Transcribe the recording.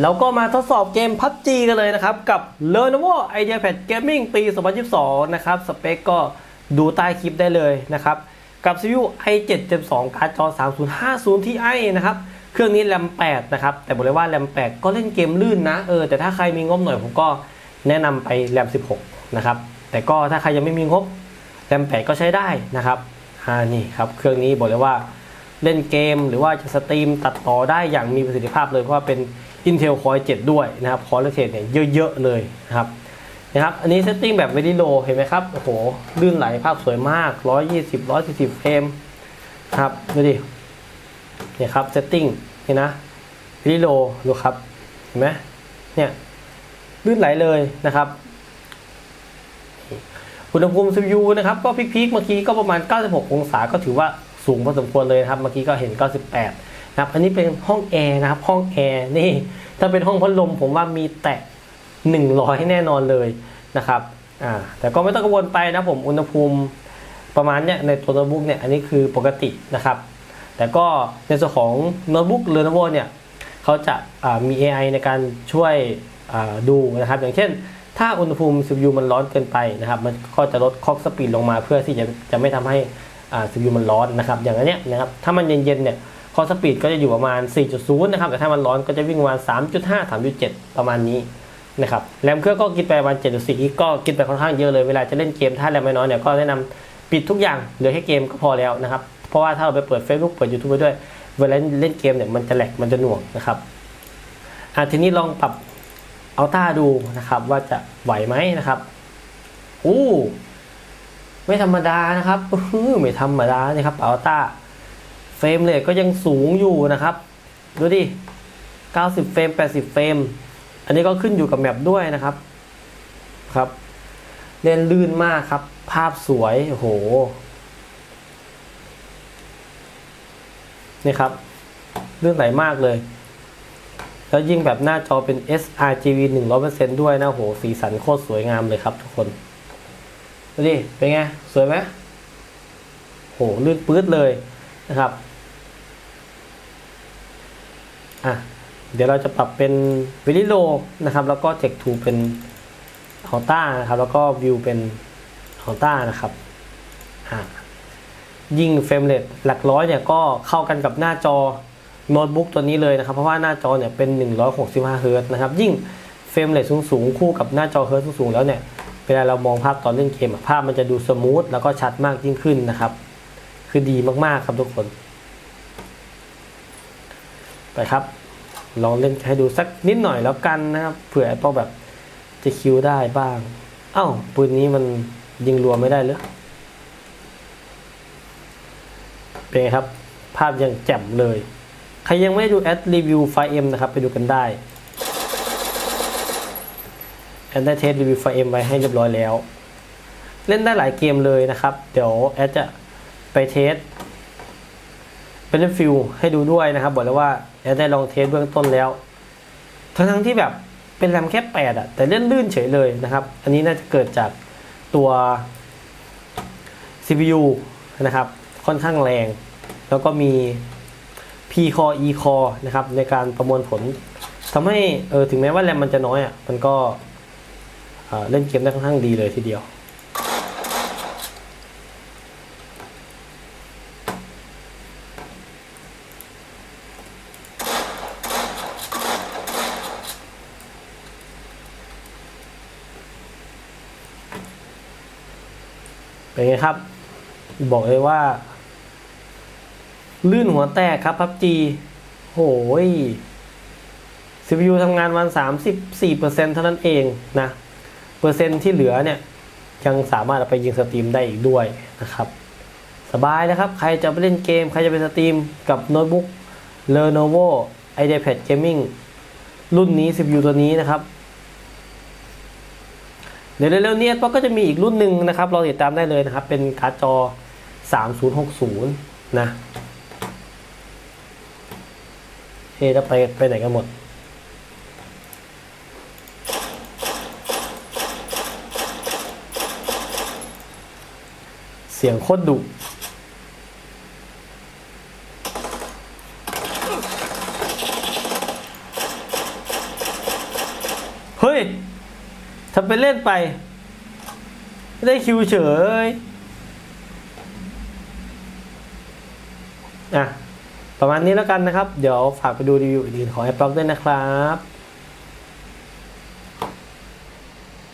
แล้วก็มาทดสอบเกม PUBG กันเลยนะครับ กับ Lenovo IdeaPad Gaming ปี 2022 นะครับ สเปคก็ดูใต้คลิปได้เลยนะครับ กับ CPU i7 Gen 2การ์ดจอ 3050 Ti นะครับ เครื่องนี้แรม 8 นะครับ แต่บอกเลยว่าแรม 8 ก็เล่นเกมลื่นนะ เออ แต่ถ้าใครมีงบหน่อยผมก็แนะนำไปแรม 16 นะครับ แต่ก็ถ้าใครยังไม่มีงบแรม 8 ก็ใช้ได้นะครับ อ่า นี่ครับ เครื่องนี้บอกเลยว่าเล่นเกมหรือว่าจะสตรีมตัดต่อได้อย่างมีประสิทธิภาพเลยเพราะว่าเป็น Intel Core 7 ด้วยนะครับ Core i7 เนี่ยเยอะๆเลยนะครับนะครับอันนี้เซตติ้งแบบ Very Low เห็นไหมครับโอ้โหลื่นไหลภาพสวยมาก 120 140เฟรมครับดูดิเนี่ยครับเซตติ้งนี่นะ Very Low ดูครับเห็นไหมเนี่ยลื่นไหลเลยนะครับอุณหภูมิ CPU นะครับ ก็พีคๆเมื่อกี้ก็ประมาณ 96 องศาก็ถือว่าสูงพอสมควรเลยนะครับ เมื่อกี้ก็เห็น 98 นะครับ อันนี้เป็นห้องแอร์นะครับ ห้องแอร์นี่ ถ้าเป็นห้องพัดลมผมว่ามีแตะ 100 แน่นอนเลยนะครับอ่าแต่ก็ไม่ต้องกังวลไปนะผมอุณหภูมิประมาณเนี้ยในตัวโน้ตบุ๊กเนี่ยอันนี้คือปกตินะครับ แต่ก็ในส่วนของโน้ตบุ๊ก Lenovo เนี่ยเขาจะามี AI ในการช่วยดูนะครับ อย่างเช่น ถ้าอุณหภูมิ CPU มันร้อนเกินไปนะครับ มันก็จะลดค็อกสปีดลงมาเพื่อที่จะจะไม่ทำให้ CPU มันร้อนนะครับ อย่างนเนี้ยนะครับถ้ามันเย็นๆเนี่ย คอสปีดก็จะอยู่ประมาณ 4.0 นะครับ แต่ถ้ามันร้อนก็จะวิ่งประมาณ 3.5 3.7 ประมาณนี้นะครับแรมเครื่องก็กินไปประมาณ7.4กิกก็กินไปค่อนข้างเยอะเลยเวลาจะเล่นเกมถ้าแรมไม่น้อยเนี่ยก็แนะนำปิดทุกอย่างเหลือแค่เกมก็พอแล้วนะครับ เพราะว่าถ้าเราไปเปิด Facebook เปิด YouTube ไปด้วย เวลาเล่นเกมเนี่ยมันจะแหลกมันจะหน่วงนะครับอะทีนี้ลองปรับเอาต้าดูนะครับ ว่าจะไหวไหมนะครับอู้ไม่ธรรมดานะครับอือไม่ธรรมดานี่ครับเอาต้า เฟรมเรทก็ยังสูงอยู่นะครับ ดูดิ 90 เฟรม 80 เฟรม อันนี้ก็ขึ้นอยู่กับแมปด้วยนะครับ ครับ เล่นลื่นมากครับ ภาพสวย โอ้โห นี่ครับ ลื่นไหลมากเลย แล้วยิ่งแบบหน้าจอเป็น sRGB 100%ด้วยนะโห สีสันโคตรสวยงามเลยครับทุกคน ดูดิ เป็นไง สวยไหมโห ลื่นปื๊ดเลยนะครับ อะเดี๋ยวเราจะปรับเป็นวิลิโลนะครับ แล้วก็เทคทูเป็นอัลต้านะครับ แล้วก็วิวเป็นอัลต้านะครับอะยิ่งเฟรมเรทหลักร้อยเนี่ยก็เข้ากันกับหน้าจอโน้ตบุ๊กตัวนี้เลยนะครับ เพราะว่าหน้าจอเนี่ยเป็น 165เฮิร์ตนะครับ ยิ่งเฟรมเรทสูงๆ คู่กับหน้าจอเฮิร์ตสูงๆ แล้วเนี่ย เวลาเรามองภาพตอนเล่นเกมภาพมันจะดูสมูทแล้วก็ชัดมากยิ่งขึ้นนะครับ คือดีมากๆครับทุกคน ไปครับ ลองเล่นให้ดูสักนิดหน่อยแล้วกันนะครับ เผื่อไอ้พวแบบจะคิวได้บ้าง เอ้าปืนนี้มันยิงรัวไม่ได้หรือเป็นไงครับ ภาพยังแจ่มเลย ใครยังไม่ด้ดูแอดรีวิวไฟเอ็มนะครับ ไปดูกันได้แอดได้เทสรีวิวไฟเอ็มไว้ให้เรียบร้อยแล้ว เล่นได้หลายเกมเลยนะครับ เดี๋ยวแอดจะไปเทส เป็นเล่นฟิลให้ดูด้วยนะครับบอกเลยว่าแอดได้ลองเทสเบื้องต้นแล้ว ทั้งทั้งที่แบบเป็นแรมแค่แปดอะแต่เล่นลื่นเฉยเลยนะครับ อันนี้น่าจะเกิดจากตัว CPU นะครับ ค่อนข้างแรง แล้วก็มี P core E core นะครับ ในการประมวลผลทำให้เออถึงแม้ว่าแรมมันจะน้อยอะมันก็เล่นเกมได้ค่อนข้างดีเลยทีเดียว เป็นไงครับ บอกเลยว่า ลื่นหัวแตกครับพับจีโหย CPU ทำงานวัน 34%เท่านั้นเองนะ เปอร์เซ็นต์ที่เหลือเนี่ย ยังสามารถเอาไปยิงสตรีมได้อีกด้วยนะครับ สบายแล้วครับ ใครจะไปเล่นเกม ใครจะไปสตรีมกับโน้ตบุ๊ก Lenovo IdeaPad Gaming รุ่นนี้ CPU ตัวนี้นะครับ เดี๋ยวเร็วๆนี้ก็จะมีอีกรุ่นหนึ่งนะครับ เราติดตามได้เลยนะครับ เป็นการ์ดจอ 3060 นะเอ๊ะแล้วไปไปไหนกันหมด เสียงโคตรดุเฮ้ ทำเป็นเล่นไป ได้คิวเฉย อะ ประมาณนี้แล้วกันนะครับ เดี๋ยวฝากไปดูรีวิวอื่นของ a p p l e ด้วยนะครับ